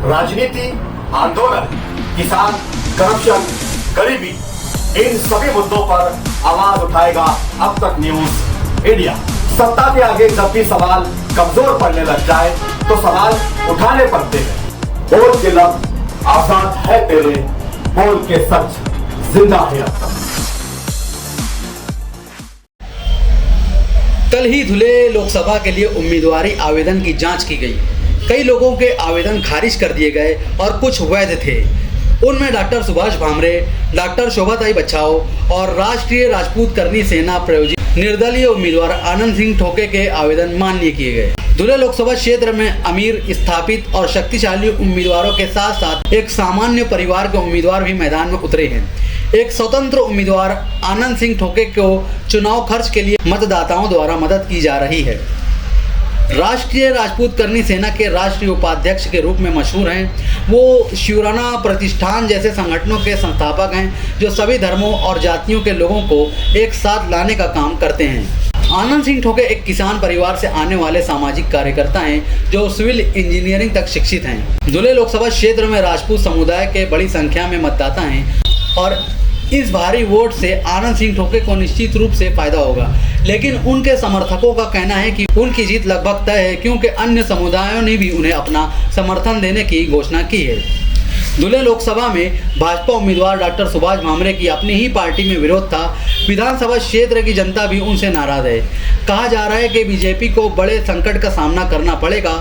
राजनीति, आंदोलन, किसान, करप्शन, गरीबी, इन सभी मुद्दों पर आवाज़ उठाएगा अब तक न्यूज़ इंडिया। सत्ता के आगे जब भी सवाल कमज़ोर पड़ने लग जाए तो सवाल उठाने पड़ते हैं। बोल के लब आज़ाद है तेरे, बोल के सच, ज़िंदा है अब तक। कल ही धुले लोकसभा के लिए उम्मीदवारी आवेदन की जाँच की गई। कई लोगों के आवेदन खारिज कर दिए गए और कुछ वैध थे। उनमें डॉक्टर सुभाष भामरे, डॉक्टर शोभाताई बच्चाओ और राष्ट्रीय राजपूत करनी सेना प्रायोजित निर्दलीय उम्मीदवार आनंद सिंह ठोके के आवेदन मान्य किए गए। धुले लोकसभा क्षेत्र में अमीर, स्थापित और शक्तिशाली उम्मीदवारों के साथ साथ एक सामान्य परिवार के उम्मीदवार भी मैदान में उतरे हैं। एक स्वतंत्र उम्मीदवार आनंद सिंह ठोके को चुनाव खर्च के लिए मतदाताओं द्वारा मदद की जा रही है। राष्ट्रीय राजपूत करनी सेना के राष्ट्रीय उपाध्यक्ष के रूप में मशहूर हैं। वो शिवराना प्रतिष्ठान जैसे संगठनों के संस्थापक हैं, जो सभी धर्मों और जातियों के लोगों को एक साथ लाने का काम करते हैं। आनंद सिंह ठोके एक किसान परिवार से आने वाले सामाजिक कार्यकर्ता हैं, जो सिविल इंजीनियरिंग तक शिक्षित हैं। धुले लोकसभा क्षेत्र में राजपूत समुदाय के बड़ी संख्या में मतदाता हैं और इस भारी वोट से आनंद सिंह ठोके को निश्चित रूप से फ़ायदा होगा। लेकिन उनके समर्थकों का कहना है कि उनकी जीत लगभग तय है, क्योंकि अन्य समुदायों ने भी उन्हें अपना समर्थन देने की घोषणा की है। धुले लोकसभा में भाजपा उम्मीदवार डॉक्टर सुभाष भामरे की अपनी ही पार्टी में विरोध था। विधानसभा क्षेत्र की जनता भी उनसे नाराज़ है। कहा जा रहा है कि बीजेपी को बड़े संकट का सामना करना पड़ेगा।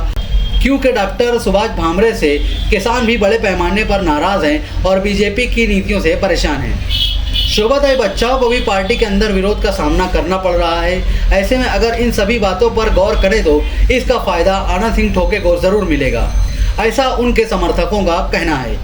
क्योंकि डॉक्टर सुभाष भामरे से किसान भी बड़े पैमाने पर नाराज़ हैं और बीजेपी की नीतियों से परेशान हैं। शोभाताई बच्चाओं को भी पार्टी के अंदर विरोध का सामना करना पड़ रहा है। ऐसे में अगर इन सभी बातों पर गौर करें तो इसका फ़ायदा आनंद सिंह ठोके को ज़रूर मिलेगा। ऐसा उनके समर्थकों का कहना है।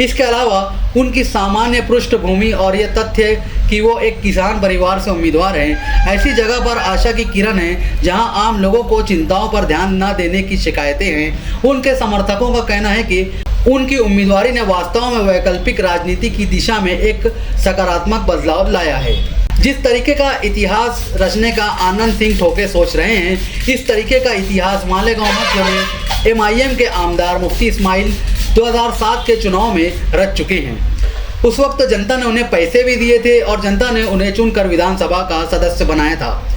इसके अलावा उनकी सामान्य पृष्ठभूमि और ये तथ्य कि वो एक किसान परिवार से उम्मीदवार हैं, ऐसी जगह पर आशा की किरण है, जहाँ आम लोगों को चिंताओं पर ध्यान न देने की शिकायतें हैं। उनके समर्थकों का कहना है कि उनकी उम्मीदवारी ने वास्तव में वैकल्पिक राजनीति की दिशा में एक सकारात्मक बदलाव लाया है। जिस तरीके का इतिहास रचने का आनंद सिंह ठोके सोच रहे हैं, इस तरीके का इतिहास मालेगांव में एमआईएम के आमदार मुफ्ती इस्माइल 2007 के चुनाव में रच चुके हैं। उस वक्त जनता ने उन्हें पैसे भी दिए थे और जनता ने उन्हें चुनकर विधानसभा का सदस्य बनाया था।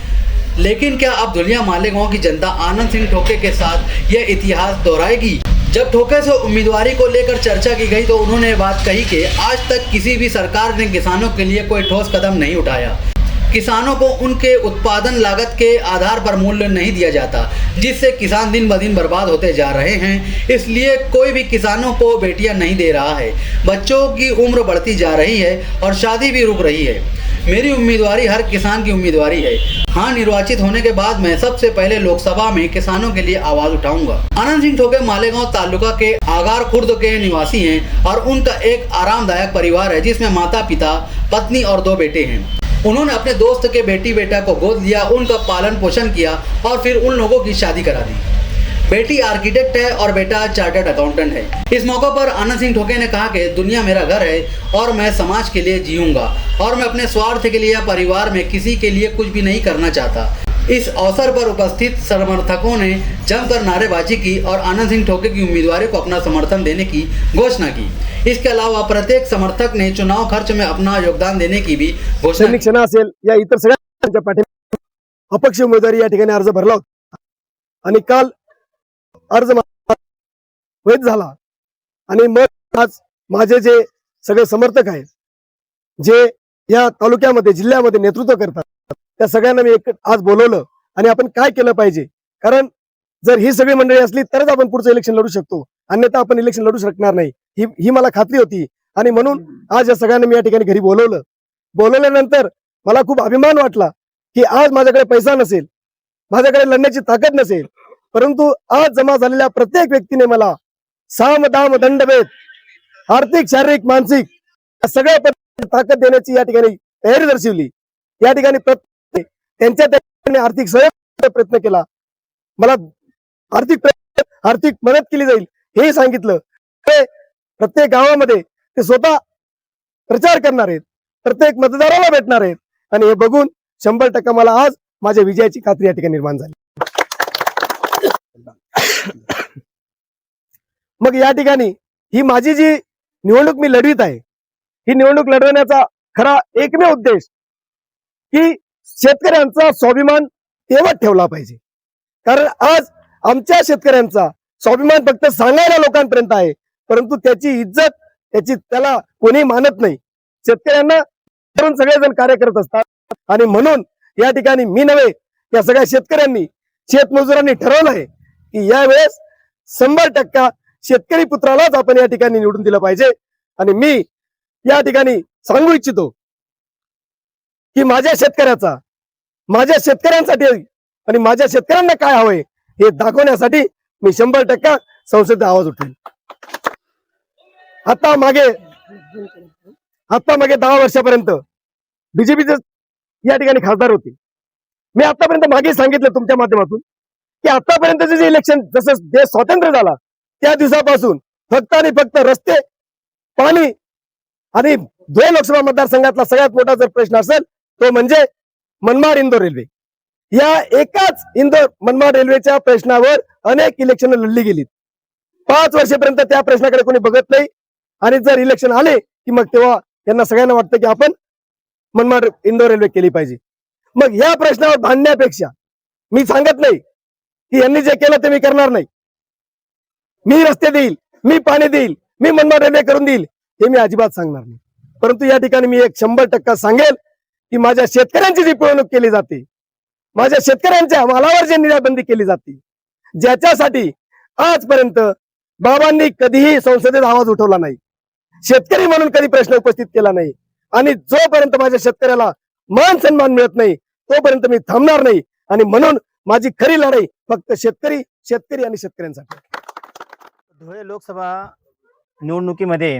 लेकिन क्या अब धुलिया मालेगांव की जनता आनंद सिंह ठोके के साथ यह इतिहास दोहराएगी? जब ठोके से उम्मीदवारी को लेकर चर्चा की गई तो उन्होंने बात कही कि आज तक किसी भी सरकार ने किसानों के लिए कोई ठोस कदम नहीं उठाया। किसानों को उनके उत्पादन लागत के आधार पर मूल्य नहीं दिया जाता, जिससे किसान दिन ब दिन बर्बाद होते जा रहे हैं। इसलिए कोई भी किसानों को बेटियाँ नहीं दे रहा है। बच्चों की उम्र बढ़ती जा रही है और शादी भी रुक रही है। मेरी उम्मीदवारी हर किसान की उम्मीदवारी है। हाँ निर्वाचित होने के बाद मैं सबसे पहले लोकसभा में किसानों के लिए आवाज़ उठाऊँगा। आनंद सिंह ठोके मालेगांव तालुका के आगार खुर्द के निवासी हैं और उनका एक आरामदायक परिवार है, जिसमें माता पिता पत्नी और दो बेटे हैं। उन्होंने अपने दोस्त के बेटी बेटा को गोद लिया, उनका पालन पोषण किया और फिर उन लोगों की शादी करा दी। बेटी आर्किटेक्ट है और बेटा चार्टर्ड अकाउंटेंट है। इस मौके पर आनंद सिंह ठोके ने कहा कि दुनिया मेरा घर है और मैं समाज के लिए जीऊँगा और मैं अपने स्वार्थ के लिए परिवार में किसी के लिए कुछ भी नहीं करना चाहता। इस अवसर पर उपस्थित समर्थकों ने जमकर नारेबाजी की और आनंद सिंह ठोके की उम्मीदवार को अपना समर्थन देने की घोषणा की। इसके अलावा प्रत्येक समर्थक ने चुनाव खर्च में अपना योगदान देने की भी घोषणा असेल या इतर सगळ्या अपक्ष उमेदवारी या ठिकाणी अर्ज भरला होता. आणि काल अर्ज वैध झाला. आणि मग आज माझे जे सगळे समर्थक आहेत जे या तालुक्यामध्ये जिल्ह्यामध्ये नेतृत्व करतात त्या सगळ्यांना मी एक आज बोलवलं आणि आपण काय केलं पाहिजे? कारण जर ही सगळी मंडळी असली तरच आपण पुढचं इलेक्शन लढू शकतो. अन्यथा आपण इलेक्शन लढू शकणार नाही. ही ही मला खात्री होती. आणि म्हणून आज या सगळ्यांना मी या ठिकाणी घरी बोलवलं. बोलवल्यानंतर मला खूप अभिमान वाटला की आज माझ्याकडे पैसा नसेल माझ्याकडे लढण्याची ताकद नसेल परंतु आज जमा झालेल्या प्रत्येक व्यक्तीने मला साम दाम दंडभेद आर्थिक शारीरिक मानसिक सगळ्या ताकद देण्याची या ठिकाणी तयारी दर्शवली. या ठिकाणी प्रत्येक त्यांच्या त्यांनी आर्थिक सहयोग प्रयत्न केला. मला आर्थिक आर्थिक मदत केली जाईल हे सांगितलं. ते प्रत्येक गावामध्ये ते स्वतः प्रचार करणार आहेत. प्रत्येक मतदाराला भेटणार आहेत. आणि हे बघून शंभर टक्का मला आज माझ्या विजयाची खात्री या ठिकाणी निर्माण झाली. मग या ठिकाणी ही माझी जी निवडणूक मी लढवीत आहे ही निवडणूक लढवण्याचा खरा एकमेव उद्देश की शेतकऱ्यांचा स्वाभिमान तेवत ठेवला पाहिजे. कारण आज आमच्या शेतकऱ्यांचा स्वाभिमान फक्त सांगायला लोकांपर्यंत आहे. परंतु त्याची इज्जत त्याची त्याला कोणी मानत नाही. शेतकऱ्यांना सगळेजण कार्य करत असतात. आणि म्हणून या ठिकाणी मी नव्हे या सगळ्या शेतकऱ्यांनी शेतमजुरांनी ठरवलं आहे की यावेळेस शंभर टक्का शेतकरी पुत्रालाच आपण या ठिकाणी निवडून दिलं पाहिजे. आणि मी या ठिकाणी सांगू इच्छितो की माझ्या शेतकऱ्याचा माझ्या शेतकऱ्यांसाठी आणि माझ्या शेतकऱ्यांना काय हवंय हे दाखवण्यासाठी मी शंभर टक्का संसदेत आवाज उठेल आता मागे आता मागे दहा वर्षापर्यंत बीजेपीचे या ठिकाणी खासदार होते. मी आतापर्यंत मागे सांगितलं तुमच्या माध्यमातून की आतापर्यंतचे जे इलेक्शन जसं देश स्वातंत्र्य झाला त्या दिवसापासून फक्त आणि फक्त रस्ते पाणी आणि धुळे लोकसभा मतदारसंघातला सगळ्यात मोठा जर प्रश्न असेल तो म्हणजे मनमाड इंदोर रेल्वे. या एकाच इंदोर मनमाड रेल्वेच्या प्रश्नावर अनेक इलेक्शन लढली गेली पाच वर्षापर्यंत त्या प्रश्नाकडे कोणी बघत नाही. आणि जर इलेक्शन आले की मग तेव्हा यांना सगळ्यांना वाटतं की आपण मनमाड इंदोर रेल्वे केली पाहिजे. मग या प्रश्नावर भांडण्यापेक्षा मी सांगत नाही की यांनी जे केलं ते मी करणार नाही. मी रस्ते देईल मी पाणी देईल मी मनमाड रेल्वे करून देईल हे मी अजिबात सांगणार नाही. परंतु या ठिकाणी मी एक शंभर टक्का सांगेल की माझ्या शेतकऱ्यांची जी पिळवणूक केली जाते माझ्या शेतकऱ्यांच्या मालावर जी निर्याबंदी केली जाते ज्याच्यासाठी आजपर्यंत बाबांनी कधीही संसदेत आवाज उठवला नाही. शेतकरी म्हणून कधी प्रश्न उपस्थित केला नाही. आणि जोपर्यंत माझ्या शेतकऱ्याला मान सन्मान मिळत नाही तोपर्यंत मी थांबणार नाही. आणि म्हणून माझी खरी लढाई फक्त शेतकरी शेतकरी आणि शेतकऱ्यांसाठी. धुळे लोकसभा निवडणुकीमध्ये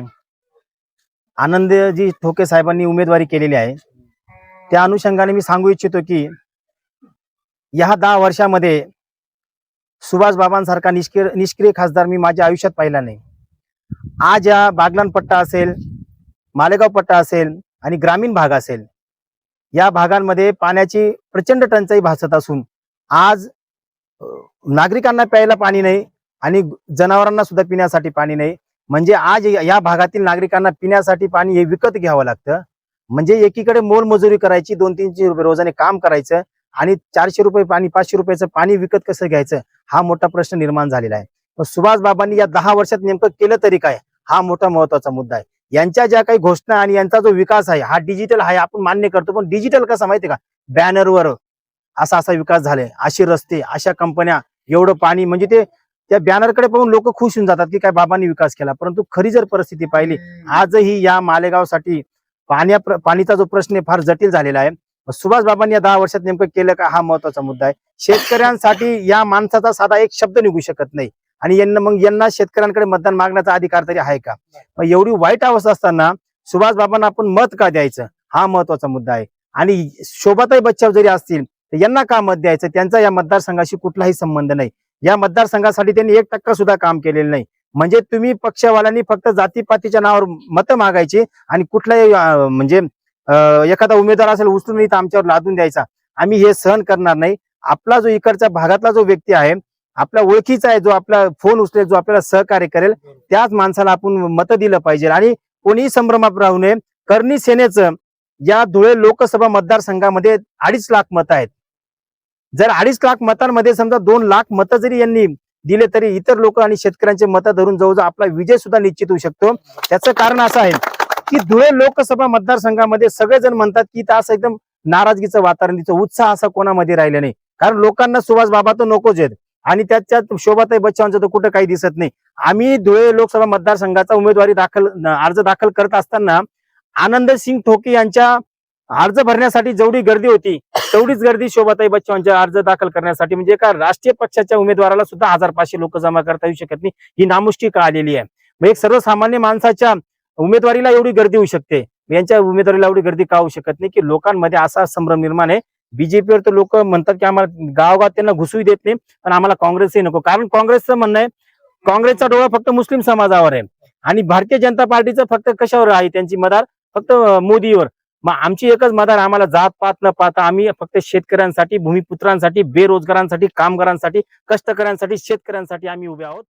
आनंदजी ठोके साहेबांनी उमेदवारी केलेली आहे. त्या अनुषंगाने मी सांगू इच्छितो की या दहा वर्षामध्ये सुभाष बाबांसारखा निष्क्रिय निष्क्रिय खासदार मी माझ्या आयुष्यात पाहिला नाही. आज या बागलान पट्टा असेल मालेगाव पट्टा असेल आणि ग्रामीण भाग असेल या भागांमध्ये पाण्याची प्रचंड टंचाई भासत असून आज नागरिकांना प्यायला पाणी नाही आणि जनावरांना सुद्धा पिण्यासाठी पाणी नाही. म्हणजे आज या भागातील नागरिकांना पिण्यासाठी पाणी हे विकत घ्यावं लागतं. म्हणजे एकीकडे मोलमजुरी करायची दोन तीनशे रुपये रोजाने काम करायचं आणि चारशे रुपये पाणी पाचशे रुपयाचं पाणी विकत कसं घ्यायचं हा मोठा प्रश्न निर्माण झालेला आहे. सुभाष बाबांनी या दहा वर्षात नेमकं केलं तरी काय हा मोठा महत्त्वाचा मुद्दा आहे. यांच्या ज्या काही घोषणा आणि यांचा जो विकास आहे हा डिजिटल आहे आपण मान्य करतो पण डिजिटल कसा माहितीये का? बॅनरवर असा असा विकास झालाय. असे रस्ते अशा कंपन्या एवढं पाणी म्हणजे ते त्या बॅनरकडे पाहून लोक खुश होऊन जातात की काय बाबांनी विकास केला. परंतु खरी जर परिस्थिती पाहिली आजही या मालेगावसाठी पाण्या पाणीचा जो प्रश्न फार जटिल झालेला आहे. सुभाष बाबांनी या दहा वर्षात नेमकं केलं का? हा महत्त्वाचा मुद्दा आहे. शेतकऱ्यांसाठी या माणसाचा साधा एक शब्द निघू शकत नाही. आणि यांना मग यांना शेतकऱ्यांकडे मतदान मागण्याचा अधिकार तरी आहे का? मग एवढी वाईट अवस्था असताना सुभाष बाबांना आपण मत का द्यायचं? हा महत्त्वाचा मुद्दा आहे. आणि शोभाताई बच्चाव जरी असतील तर यांना का मत द्यायचं? त्यांचा या मतदारसंघाशी कुठलाही संबंध नाही. या मतदारसंघासाठी त्यांनी एक टक्का सुद्धा काम केलेलं नाही. म्हणजे तुम्ही पक्षवाल्यांनी फक्त जातीपातीच्या नावावर मतं मागायची आणि कुठलाही म्हणजे अं, एखादा उमेदवार असेल उचलून इथं आमच्यावर लादून द्यायचा. आम्ही हे सहन करणार नाही. आपला जो इकडच्या भागातला जो व्यक्ती आहे आपल्या ओळखीचा आहे जो आपला फोन उचलेल जो आपल्याला सहकार्य करेल त्याच माणसाला आपण मतं दिलं पाहिजे. आणि कोणीही संभ्रमात राहू नये. करणी सेनेचं या धुळे लोकसभा मतदारसंघामध्ये अडीच लाख मतं आहेत. जर अडीच लाख मतांमध्ये समजा दोन लाख मतं जरी यांनी दिले तरी इतर लोक आणि शेतकऱ्यांचे मतं धरून जवळजवळ आपला विजय सुद्धा निश्चित होऊ शकतो. त्याचं कारण असं आहे की धुळे लोकसभा मतदारसंघामध्ये सगळेजण म्हणतात की इथं असं एकदम नाराजगीचं वातावरण तिचं उत्साह असा कोणामध्ये राहिला नाही. कारण लोकांना सुभाष बाबा तर नकोच आहेत. आणि त्याच्यात शोभाताई बच्चांचं तर कुठं काही दिसत नाही. आम्ही धुळे लोकसभा मतदारसंघाचा उमेदवारी दाखल अर्ज दाखल करत असताना आनंद सिंग ठोके यांच्या अर्ज भरण्यासाठी जेवढी गर्दी होती तेवढीच गर्दी शोभाताई बच्चांच्या अर्ज दाखल करण्यासाठी म्हणजे एका राष्ट्रीय पक्षाच्या उमेदवाराला सुद्धा हजार पाचशे लोक जमा करता येऊ शकत नाही ही नामुष्टी का आलेली आहे. मग एक सर्वसामान्य माणसाच्या उमेदवारीला एवढी गर्दी होऊ शकते. यांच्या उमेदवारीला एवढी गर्दी का होऊ शकत नाही की लोकांमध्ये असा संभ्रम निर्माण आहे. बीजेपीवर तर लोक म्हणतात की आम्हाला गावगावात त्यांना घुसू देत नाही पण आम्हाला काँग्रेसही नको. कारण काँग्रेसचं म्हणणं आहे काँग्रेसचा डोळा फक्त मुस्लिम समाजावर आहे. आणि भारतीय जनता पार्टीचं फक्त कशावर आहे त्यांची मदार? फक्त मोदीवर. मग आमची एकच मदार आम्हाला जात पात न पाहता आम्ही फक्त शेतकऱ्यांसाठी भूमिपुत्रांसाठी बेरोजगारांसाठी कामगारांसाठी कष्टकऱ्यांसाठी शेतकऱ्यांसाठी आम्ही उभे आहोत.